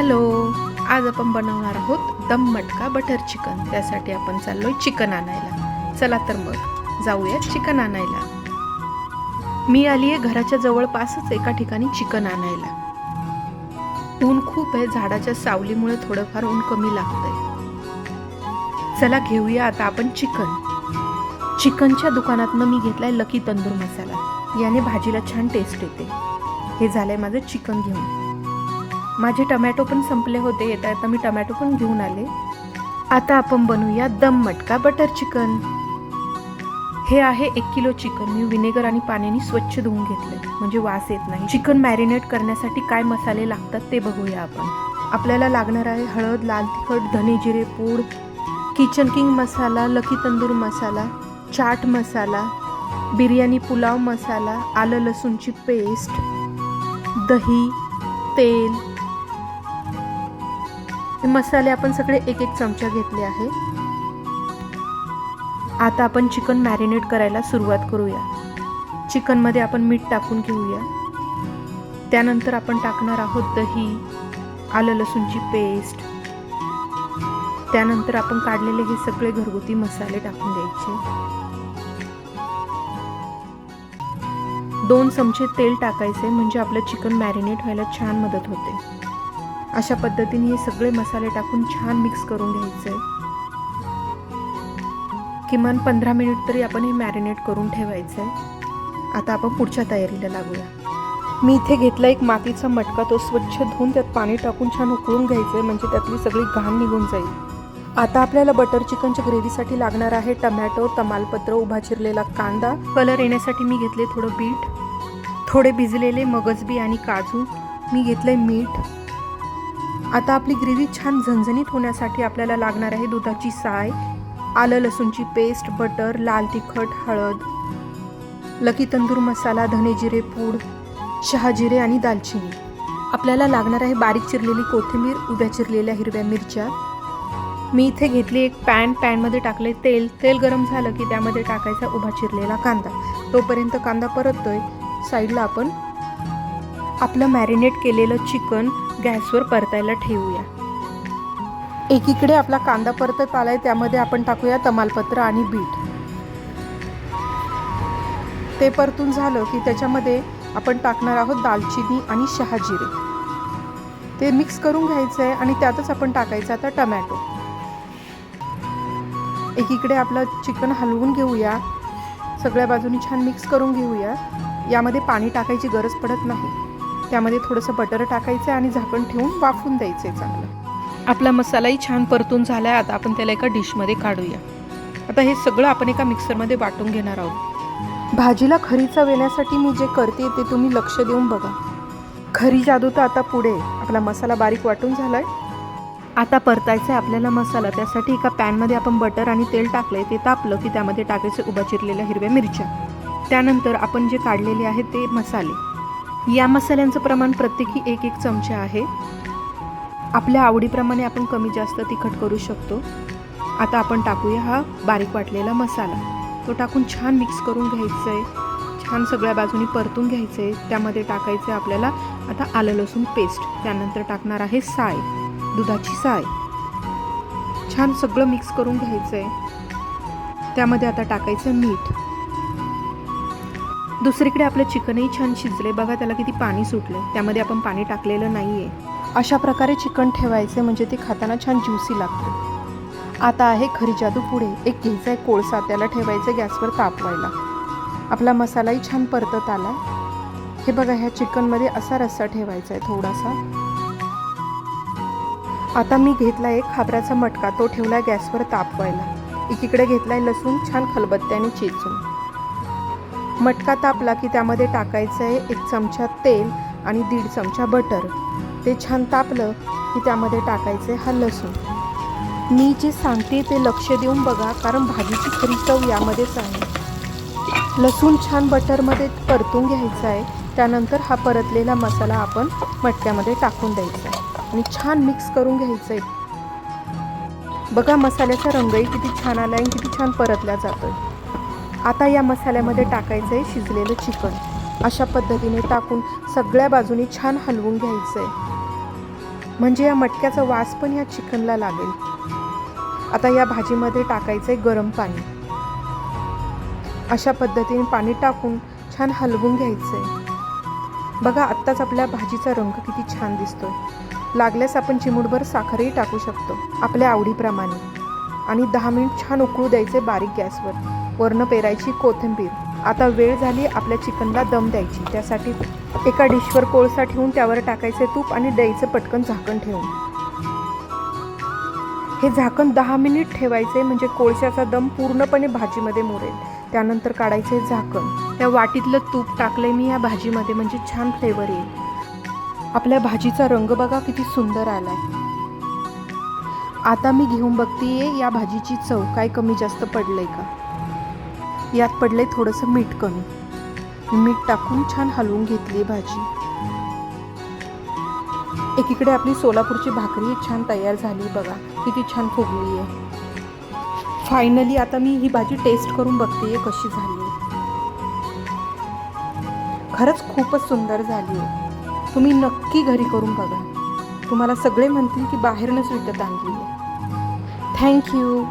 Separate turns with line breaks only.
Hello. आज आपण बनवणार आहोत दम मटका बटर चिकन. त्यासाठी आपण चाललोय चिकन आणायला. चला तर मग जाऊया चिकन आणायला. मी आली आहे घराच्या जवळपासच एका ठिकाणी चिकन आणायला. ऊन खूप आहे झाडाच्या सावलीमुळे थोडंफार ऊन कमी लागतंय. चला घेऊया आता आपण चिकन. चिकनच्या दुकानातनं मी घेतलाय लकी तंदूर मसाला. याने भाजीला छान टेस्ट येते. हे झालंय माझं चिकन घेऊन. माझे टमॅटो पण संपले होते येता येता मी टमॅटो पण घेऊन आले. आता आपण बनवूया दम मटका बटर चिकन. हे आहे एक किलो चिकन. मी विनेगर आणि पाण्याने स्वच्छ धुवून घेतले म्हणजे वास येत नाही. चिकन मॅरिनेट करण्यासाठी काय मसाले लागतात ते बघूया आपण. आपल्याला लागणार आहे हळद लाल तिखट धने जिरे पूड किचन किंग मसाला लकी तंदूर मसाला चाट मसाला बिर्याणी पुलाव मसाला आलं लसूणची पेस्ट दही तेल हे मसाले आपण सगळे एक एक चमचा घेतले आहे. आता आपण चिकन मॅरिनेट करायला सुरुवात करूया. चिकनमध्ये आपण मीठ टाकून घेऊया. त्यानंतर आपण टाकणार आहोत दही आलं लसूणची पेस्ट. त्यानंतर आपण काढलेले हे सगळे घरगुती मसाले टाकून द्यायचे. दोन चमचे तेल टाकायचे म्हणजे आपलं चिकन मॅरिनेट व्हायला छान मदत होते. अशा पद्धतीने हे सगळे मसाले टाकून छान मिक्स करून घ्यायचे. किमान पंधरा मिनिट तरी आपण हे मॅरिनेट करून ठेवायचं. आहे आता आपण पुढच्या तयारीला लागूया. मी इथे घेतला एक मातीचा मटका तो स्वच्छ धुवून त्यात पाणी टाकून छान उकळून घ्यायचं आहे म्हणजे त्यातली सगळी घाण निघून जाईल. आता आपल्याला बटर चिकनच्या ग्रेव्हीसाठी लागणार आहे टमॅटो तमालपत्र उभा चिरलेला कांदा. कलर येण्यासाठी मी घेतले थोडं बीट थोडे भिजलेले मगजबी आणि काजू. मी घेतलंय मीठ. आता आपली ग्रेव्ही छान झणझणीत होण्यासाठी आपल्याला लागणार आहे दुधाची साय आलं लसूणची पेस्ट बटर लाल तिखट हळद लकी तंदूर मसाला धने जिरे पूड शहाजिरे आणि दालचिनी. आपल्याला लागणार आहे बारीक चिरलेली कोथिंबीर उभ्या चिरलेल्या हिरव्या मिरच्या. मी इथे घेतली एक पॅन पॅनमध्ये टाकले तेल. तेल गरम झालं की त्यामध्ये टाकायचा उभा चिरलेला कांदा. तोपर्यंत कांदा परततोय. साईडला आपण आपलं मॅरिनेट केलेलं चिकन गॅसवर परतायला ठेवूया. एकीकडे आपला कांदा परतत आलाय त्यामध्ये आपण टाकूया तमालपत्र आणि बीट. ते परतून झालं की त्याच्यामध्ये आपण टाकणार आहोत दालचिनी आणि शहाजिरे. ते मिक्स करून घ्यायचं आहे आणि त्यातच आपण टाकायचं आता टमॅटो. एकीकडे आपलं चिकन हलवून घेऊया. सगळ्या बाजूनी छान मिक्स करून घेऊया. यामध्ये पाणी टाकायची गरज पडत नाही. त्यामध्ये थोडंसं बटर टाकायचं आहे आणि झाकण ठेवून वाफून द्यायचं आहे चांगलं. आपला मसालाही छान परतून झाला आहे आता आपण त्याला एका डिशमध्ये काढूया. आता हे सगळं आपण एका मिक्सरमध्ये वाटून घेणार आहोत. भाजीला खरी चव येण्यासाठी मी जे करते ते तुम्ही लक्ष देऊन बघा. खरी जादू तर आता पुढे आपला मसाला बारीक वाटून झाला आहे आता परतायचा आहे आपल्याला मसाला. त्यासाठी एका पॅनमध्ये आपण बटर आणि तेल टाकलंय. ते तापलं की त्यामध्ये टाकायचं उभा चिरलेल्या हिरव्या मिरच्या. त्यानंतर आपण जे काढलेले आहे ते मसाले. या मसाल्यांचं प्रमाण प्रत्येकी एक एक चमचा आहे. आपल्या आवडीप्रमाणे आपण कमी जास्त तिखट करू शकतो. आता आपण टाकूया हा बारीक वाटलेला मसाला. तो टाकून छान मिक्स करून घ्यायचं आहे छान सगळ्या बाजूनी परतून घ्यायचं आहे त्यामध्ये टाकायचं आहे आपल्याला आता आलं लसूण पेस्ट त्यानंतर टाकणार आहे साय दुधाची साय. छान सगळं मिक्स करून घ्यायचं आहे त्यामध्ये आता टाकायचं मीठ. दुसरीकडे आपलं चिकनही छान शिजले बघा त्याला किती पाणी सुटले त्यामध्ये आपण पाणी टाकलेलं नाही आहे अशा प्रकारे चिकन ठेवायचे म्हणजे ते खाताना छान ज्युसी लागतं. आता आहे खरी जादू पुढे. एक घ्यायचा आहे कोळसा. त्याला ठेवायचं गॅसवर तापवायला. आपला मसालाही छान परतत आला हे बघा ह्या चिकनमध्ये असा रस्सा ठेवायचा आहे थोडासा. आता मी घेतला एक खाबऱ्याचा मटका. तो ठेवला गॅसवर तापवायला. एकीकडे घेतला आहे लसूण छान खलबत्त्याने चेचून. मटका तापला की त्यामध्ये टाकायचं आहे एक चमचा तेल आणि दीड चमचा बटर. ते छान तापलं की त्यामध्ये टाकायचं आहे हा लसूण. मी जे सांगते ते लक्ष देऊन बघा कारण भाजीची खरी चव यामध्येच आहे. लसूण छान बटरमध्ये परतून घ्यायचा आहे त्यानंतर हा परतलेला मसाला आपण मटक्यामध्ये टाकून द्यायचा आहे आणि छान मिक्स करून घ्यायचं आहे बघा मसाल्याचा रंगही किती छान आला आहे आणि किती छान परतला जातो आहे आता या मसाल्यामध्ये टाकायचं आहे शिजलेलं चिकन. अशा पद्धतीने टाकून सगळ्या बाजूनी छान हलवून घ्यायचं आहे म्हणजे या मटक्याचा वास पण या चिकनला लागेल. आता या भाजीमध्ये टाकायचं आहे गरम पाणी. अशा पद्धतीने पाणी टाकून छान हलवून घ्यायचं आहे बघा आत्ताच आपल्या भाजीचा रंग किती छान दिसतो लागल्यास आपण चिमूटभर साखरही टाकू शकतो आपल्या आवडीप्रमाणे. आणि दहा मिनिट छान उकळू द्यायचे बारीक गॅसवर. वरनं पेरायची कोथिंबीर. आता वेळ झाली आपल्या चिकनला दम द्यायची. त्यासाठी एका डिशवर कोळसा ठेवून त्यावर टाकायचे तूप आणि द्यायचं पटकन झाकण ठेवून. हे झाकण दहा मिनिट ठेवायचे म्हणजे कोळशाचा दम पूर्णपणे भाजीमध्ये मुरेल. त्यानंतर काढायचे झाकण. त्या वाटीतलं तूप टाकलंय मी या भाजीमध्ये म्हणजे छान फ्लेवर येईल. आपल्या भाजीचा रंग बघा किती सुंदर आलाय. आता मी घेऊन बघतीये या भाजीची चव काय कमी जास्त पडलंय का? यात पडले थोडंसं मीठ कमी. मीठ टाकून छान हलवून घेतली भाजी. एकीकडे आपली सोलापूरची भाकरी छान तयार झाली बघा किती छान फुगली आहे फायनली आता मी ही भाजी टेस्ट करून बघते कशी झाली आहे खरंच खूपच सुंदर झाली आहे तुम्ही नक्की घरी करून बघा. तुम्हाला सगळे म्हणतील की बाहेरनंच विकत आणली आहे थँक्यू